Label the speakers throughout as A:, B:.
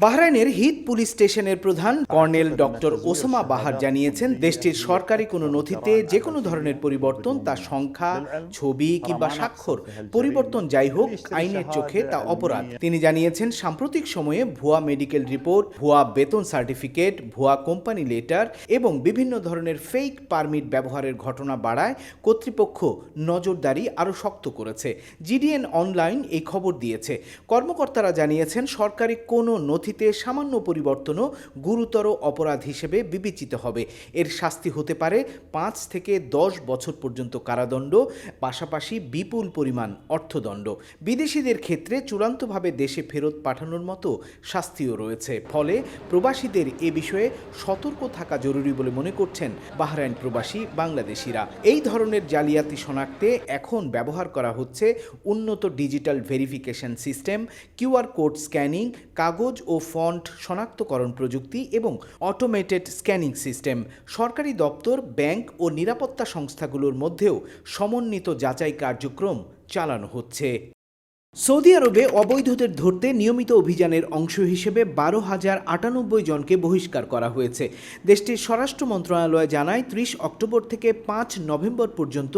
A: বাহরাইনের হিত পুলিশ স্টেশনের প্রধান কর্নেল ডক্টর ওসামা বাহার জানিয়েছেন, দেশটির সরকারি কোনো নথিতে যে কোনো ধরনের পরিবর্তন, তা সংখ্যা, ছবি কিংবা স্বাক্ষর, পরিবর্তন যাই হোক, আইনের চোখে তা অপরাধ। তিনি জানিয়েছেন, সাম্প্রতিক সময়ে ভুয়া মেডিকেল রিপোর্ট, ভুয়া বেতন সার্টিফিকেট, ভুয়া কোম্পানি লেটার এবং বিভিন্ন ধরনের ফেক পারমিট ব্যবহারের ঘটনা বাড়ায় কর্তৃপক্ষ নজরদারি আরও শক্ত করেছে। জিডিএন অনলাইন এই খবর দিয়েছে। কর্মকর্তারা জানিয়েছেন, সরকারি কোনো নথিতে সামান্য পরিবর্তনও গুরুতর অপরাধ হিসেবে বিবেচিত হবে। এর শাস্তি হতে পারে পাঁচ থেকে দশ বছর পর্যন্ত কারাদণ্ড, পাশাপাশি বিপুল পরিমাণ অর্থদণ্ড। বিদেশিদের ক্ষেত্রে চূড়ান্তভাবে দেশে ফেরত পাঠানোর মতো শাস্তিও রয়েছে। ফলে প্রবাসীদের এ বিষয়ে সতর্ক থাকা জরুরি বলে মনে করছেন বাহরাইন প্রবাসী বাংলাদেশিরা। এই ধরনের জালিয়াতি শনাক্তে এখন ব্যবহার করা হচ্ছে উন্নত digital verification system QR code scanning, কাগজ ও ফন্ট শনাক্তকরণ প্রযুক্তি এবং অটোমেটেড স্ক্যানিং সিস্টেম সরকারি দপ্তর, ব্যাংক ও নিরাপত্তা সংস্থাগুলোর মধ্যেও সমন্বিত যাচাই কার্যক্রম চালানো হচ্ছে। সৌদি আরবে অবৈধদের ধরতে নিয়মিত অভিযানের অংশ হিসেবে বারো হাজার আটানব্বই জনকে বহিষ্কার করা হয়েছে। দেশটির স্বরাষ্ট্র মন্ত্রণালয় জানায়, ত্রিশ অক্টোবর থেকে পাঁচ নভেম্বর পর্যন্ত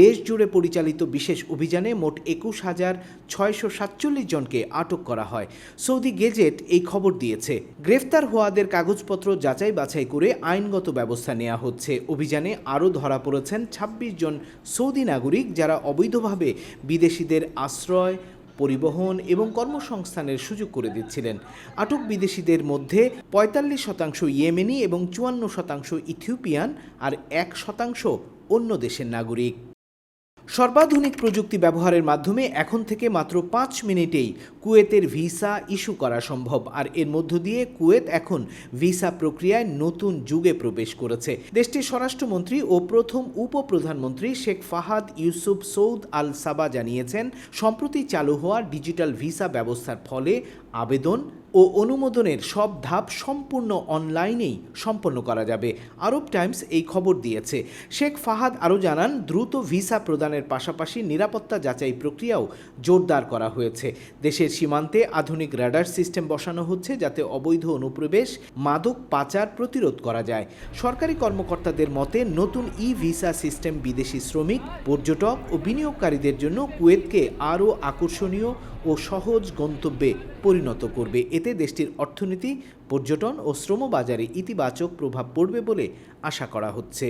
A: দেশ জুড়ে পরিচালিত বিশেষ অভিযানে মোট একুশ হাজার ছয়শো সাতচল্লিশ জনকে আটক করা হয়। সৌদি গেজেট এই খবর দিয়েছে। গ্রেফতার হওয়াদের কাগজপত্র যাচাই বাছাই করে আইনগত ব্যবস্থা নেওয়া হচ্ছে। অভিযানে আরও ধরা পড়েছেন ২৬ জন সৌদি নাগরিক যারা অবৈধভাবে বিদেশিদের আশ্রয় পরিবহন এবং কর্মসংস্থানের সুযোগ করে দিচ্ছিলেন। আটক বিদেশিদের মধ্যে পঁয়তাল্লিশ শতাংশ ইয়েমেনি এবং চুয়ান্ন শতাংশ ইথিওপিয়ান আর এক শতাংশ অন্য দেশের নাগরিক। সর্বাধুনিক প্রযুক্তি ব্যবহারের মাধ্যমে এখন থেকে মাত্র পাঁচ মিনিটেই কুয়েতের ভিসা ইস্যু করা সম্ভব। আর এর মধ্য দিয়ে কুয়েত এখন ভিসা প্রক্রিয়ায় নতুন যুগে প্রবেশ করেছে। দেশটির স্বরাষ্ট্রমন্ত্রী ও প্রথম উপপ্রধানমন্ত্রী শেখ ফাহাদ ইউসুফ সৌদ আল সাবা জানিয়েছেন, সম্প্রতি চালু হওয়া ডিজিটাল ভিসা ব্যবস্থার ফলে আবেদন ও অনুমোদনের সব ধাপ সম্পূর্ণ অনলাইনেই সম্পন্ন করা যাবে, আরব টাইমস এই খবর দিয়েছে। শেখ ফাহাদ আরও জানান, দ্রুত ভিসা প্রদানের পাশাপাশি নিরাপত্তা যাচাই প্রক্রিয়াও জোরদার করা হয়েছে। দেশের সীমান্তে আধুনিক রাডার সিস্টেম বসানো হচ্ছে যাতে অবৈধ অনুপ্রবেশ, মাদক পাচার প্রতিরোধ করা যায়। সরকারি কর্মকর্তাদের মতে, নতুন ই ভিসা সিস্টেম বিদেশি শ্রমিক, পর্যটক ও বিনিয়োগকারীদের জন্য কুয়েতকে আরও আকর্ষণীয় ও সহজ গন্তব্যে পরিণত করবে। এতে দেশটির অর্থনীতি, পর্যটন ও শ্রমবাজারে ইতিবাচক প্রভাব পড়বে বলে আশা করা হচ্ছে।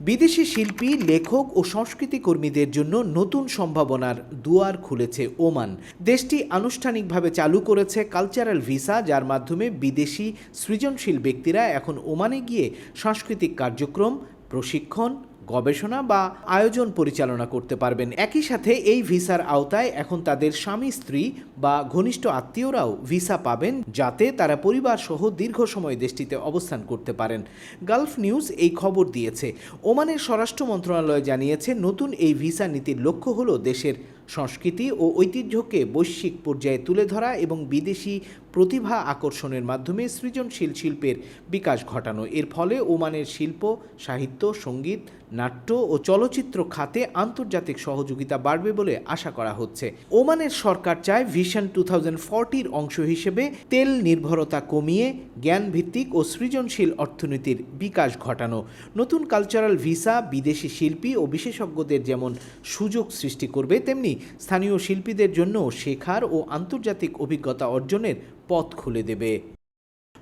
A: বিদেশি শিল্পী, লেখক ও সংস্কৃতি কর্মীদের জন্য নতুন সম্ভাবনার দুয়ার খুলেছে ওমান। দেশটি আনুষ্ঠানিকভাবে চালু করেছে কালচারাল ভিসা, যার মাধ্যমে বিদেশি সৃজনশীল ব্যক্তিরা এখন ওমানে গিয়ে সাংস্কৃতিক কার্যক্রম, প্রশিক্ষণ গবেষণা বা আয়োজন পরিচালনা করতে পারবেন। একই সাথে এই ভিসার আওতায় এখন তাদের স্বামী, স্ত্রী বা ঘনিষ্ঠ আত্মীয়রাও ভিসা পাবেন যাতে তারা পরিবার সহ দীর্ঘ সময় দেশটিতে অবস্থান করতে পারেন। গালফ নিউজ এই খবর দিয়েছে। ওমানের স্বরাষ্ট্র মন্ত্রণালয় জানিয়েছে, নতুন এই ভিসা নীতির লক্ষ্য হল দেশের সংস্কৃতি ও ঐতিহ্যকে বৈশ্বিক পর্যায়ে তুলে ধরা এবং বিদেশি প্রতিভা আকর্ষণের মাধ্যমে সৃজনশীল শিল্পের বিকাশ ঘটানো। এর ফলে ওমানের শিল্প, সাহিত্য, সংগীত, নাট্য ও চলচ্চিত্র খাতে আন্তর্জাতিক সহযোগিতা বাড়বে বলে আশা করা হচ্ছে। ওমানের সরকার চায় ভিশন টু থাউজেন্ড অংশ হিসেবে তেল নির্ভরতা কমিয়ে জ্ঞানভিত্তিক ও সৃজনশীল অর্থনীতির বিকাশ ঘটানো। নতুন কালচারাল ভিসা, বিদেশি শিল্পী ও বিশেষজ্ঞদের যেমন সুযোগ সৃষ্টি করবে, তেমনি স্থানীয় শিল্পীদের জন্য শেখার ও আন্তর্জাতিক অভিজ্ঞতা অর্জনের পথ খুলে দেবে।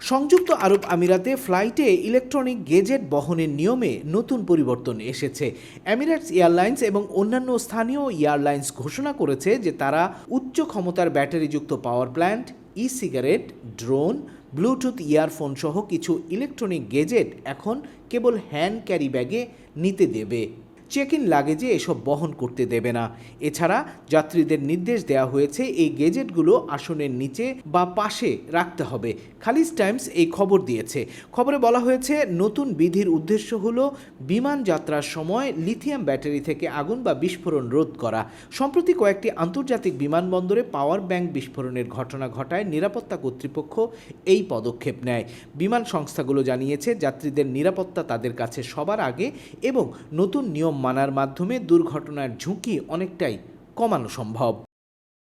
A: সংযুক্ত আরব আমিরাতে ফ্লাইটে ইলেকট্রনিক গেজেট বহনের নিয়মে নতুন পরিবর্তন এসেছে। এমিরেটস এয়ারলাইন্স এবং অন্যান্য স্থানীয় এয়ারলাইন্স ঘোষণা করেছে যে তারা উচ্চ ক্ষমতার ব্যাটারিযুক্ত power plant e cigarette drone, Bluetooth earphone সহ কিছু ইলেকট্রনিক গেজেট এখন কেবল হ্যান্ড ক্যারি ব্যাগে নিতে দেবে। চেক ইন লাগেজে এসব বহন করতে দেবে না। এছাড়া যাত্রীদের নির্দেশ দেওয়া হয়েছে এই গেজেটগুলো আসনের নিচে বা পাশে রাখতে হবে। খালিজ টাইমস এই খবর দিয়েছে। খবরে বলা হয়েছে, নতুন বিধির উদ্দেশ্য হলো বিমান যাত্রার সময় লিথিয়াম ব্যাটারি থেকে আগুন বা বিস্ফোরণ রোধ করা। সম্প্রতি কয়েকটি আন্তর্জাতিক বিমানবন্দরে পাওয়ার ব্যাংক বিস্ফোরণের ঘটনা ঘটায় নিরাপত্তা কর্তৃপক্ষ এই পদক্ষেপ নেয়। বিমান সংস্থাগুলো জানিয়েছে, যাত্রীদের নিরাপত্তা তাদের কাছে সবার আগে এবং নতুন নিয়ম মানার মাধ্যমে দুর্ঘটনার ঝুঁকি অনেকটাই কমানো সম্ভব।